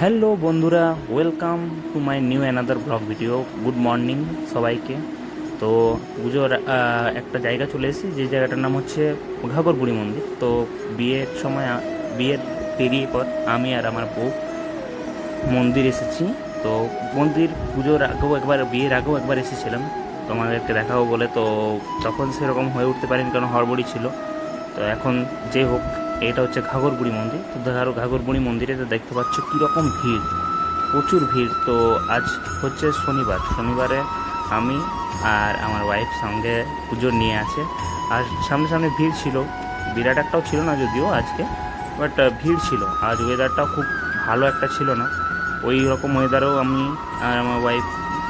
Hello বন্ধুরা welcome to my new another blog video good morning সবাইকে। তো পুজোর একটা জায়গা চলে এসেছি, যে জায়গাটার নাম হচ্ছে ঘাগর মন্দির। তো বিয়ের সময়, বিয়ের পেরিয়ে পর আমি আর আমার বউ মন্দির এসেছি। তো মন্দির পুজোর আগেও একবার, বিয়ের আগেও একবার এসেছিলাম। তোমাদেরকে দেখাবো বলে, তো তখন সেরকম হয়ে উঠতে পারিনি, কারণ হড়বড়ি ছিল। তো এখন যে হোক এটা হচ্ছে ঘাগরবুড়ি মন্দির। তো ঘাগর ঘাগরবুড়ি মন্দিরে তো দেখতে পাচ্ছ কীরকম ভিড়। প্রচুর ভিড়। তো আজ হচ্ছে শনিবার। শনিবারে আমি আর আমার ওয়াইফ সঙ্গে পুজো নিয়ে আছে। আর সামনে সামনে ভিড় ছিল। বিরাট একটাও ছিল না যদিও আজকে বাট ভিড় ছিল। আজ ওয়েদারটাও খুব ভালো একটা ছিল না। ওই রকম ওয়েদারেও আমি আর আমার ওয়াইফ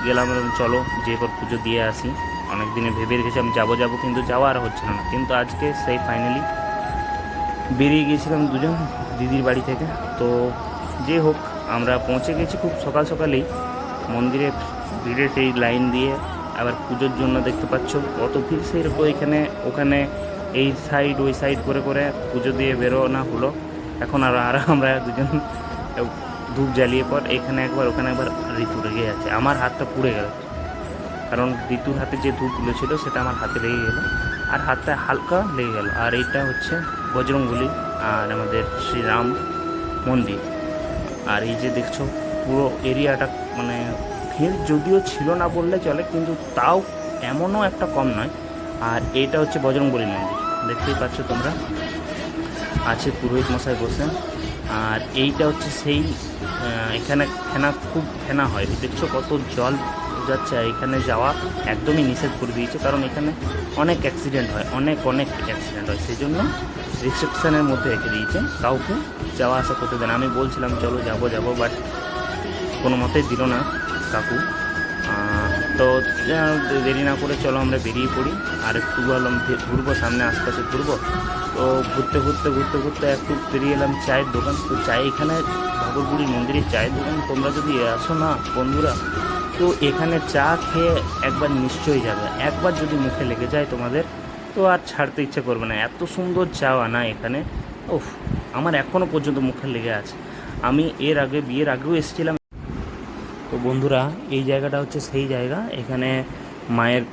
গেলাম চলো যে এবার পুজো দিয়ে আসি। অনেক দিনে ভেবে রেখেছিলাম যাব যাব, কিন্তু যাওয়া আর হচ্ছিল না। কিন্তু আজকে সেই ফাইনালি বেরিয়ে গিয়েছিলাম দুজন দিদির বাড়ি থেকে। তো যে হোক, আমরা পৌঁছে গেছি খুব সকাল সকালেই। মন্দিরে ভিড়ে সেই লাইন দিয়ে আবার পুজোর জন্য দেখতে পাচ্ছ। কত ভিড় সেই রকম এখানে, ওখানে এই সাইড ওই সাইড করে করে পুজো দিয়ে বেরোনা হলো। এখন আর আর আমরা দুজন ধূপ জ্বালিয়ে পর এখানে একবার, ওখানে একবার ঋতু লেগে যাচ্ছে আমার হাতটা পুড়ে গেল। কারণ ঋতুর হাতে যে ধূপগুলো ছিল, সেটা আমার হাতে লেগে গেল। আর হাতটা হালকা লেগে গেল। আর এইটা হচ্ছে বজরংবলী, আর আমাদের শ্রীরাম মন্দির। আর এই যে দেখছ, পুরো এরিয়াটা মানে ভিড় যদিও ছিল না বললে চলে, কিন্তু তাও এমনও একটা কম নয়। আর এইটা হচ্ছে বজরংবলী মন্দির। দেখতেই পাচ্ছ তোমরা, আছে পুরোহিত মশাই বসে আর এইটা হচ্ছে সেই এখানে ফেনা, খুব ফেনা হয়। দেখছ কত জল যাচ্ছে এখানে যাওয়া একদমই নিষেধ করে দিয়েছে, কারণ এখানে অনেক অ্যাক্সিডেন্ট হয়, অনেক অনেক অ্যাক্সিডেন্ট হয়। সেই জন্য রিসেপশনের মধ্যে রেখে দিয়েছে। কাউকে যাওয়া আসা করতে দেন আমি বলছিলাম, চলো, যাব, যাব বাট কোনো মতেই দিল না কাকু। তো দেরি না করে চলো আমরা বেরিয়ে পড়ি। আর একটু যে ঘুরবো, সামনে আশপাশে ঘুরবো। তো ঘুরতে ঘুরতে ঘুরতে ঘুরতে একটু বেরিয়ে এলাম চায়ের দোকান। তো চায় এখানে ভাগরপুরি মন্দিরের চায়ের দোকান। তোমরা যদি আসো না বন্ধুরা তো এখানে চা খেয়ে একবার নিশ্চয়ই যাবে। একবার যদি মুখে লেগে যায় তোমাদের, তো আর ছাড়তে ইচ্ছে করবে না। এত সুন্দর চা আনা এখানে। উফ, আমার এখনও পর্যন্ত মুখে লেগে আছে। আমি এর আগে, বিয়ের আগেও এসেছিলাম। তো বন্ধুরা, এই জায়গাটা হচ্ছে সেই জায়গা। এখানে মায়ের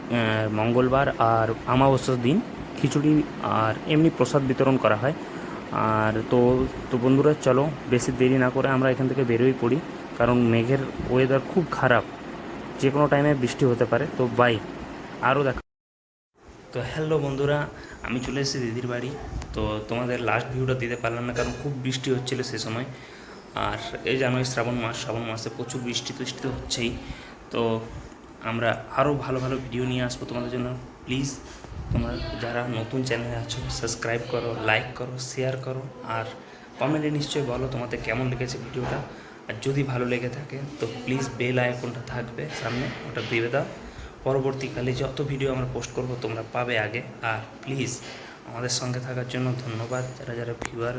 মঙ্গলবার আর আমাবস্যার দিন খিচুড়ি আর এমনি প্রসাদ বিতরণ করা হয়। আর তো তো বন্ধুরা, চলো, বেশি দেরি না করে আমরা এখান থেকে বেরোই পড়ি। কারণ মেঘের ওয়েদার খুব খারাপ। যে কোনো টাইমে বৃষ্টি হতে পারে, তো বাই আরও দেখা। তো হ্যালো বন্ধুরা, আমি চলে এসেছি দিদির বাড়ি। তো তোমাদের লাস্ট ভিউটা দিতে পারলাম না, কারণ খুব বৃষ্টি হচ্ছিল সে সময়। আর এই জানুয়ারি, শ্রাবণ মাস, শ্রাবণ মাসে প্রচুর বৃষ্টি টৃষ্টি তো হচ্ছেই। তো আমরা আরও ভালো ভালো ভিডিও নিয়ে আসব তোমাদের জন্য। প্লিজ তোমরা যারা নতুন চ্যানেলে আছো সাবস্ক্রাইব করো লাইক করো শেয়ার করো। আর কমেন্টে নিশ্চয়ই বলো তোমাদের কেমন লেগেছে ভিডিওটা আর যদি ভালো লেগে থাকে, তো প্লিজ বেল আইকনটা থাকবে সামনে, ওটা দিয়ে দাও। পরবর্তীকালে যত ভিডিও আমরা পোস্ট করব, তোমরা পাবে আগে। আর প্লিজ আমাদের সঙ্গে থাকার জন্য ধন্যবাদ। যারা যারা ভিউয়ার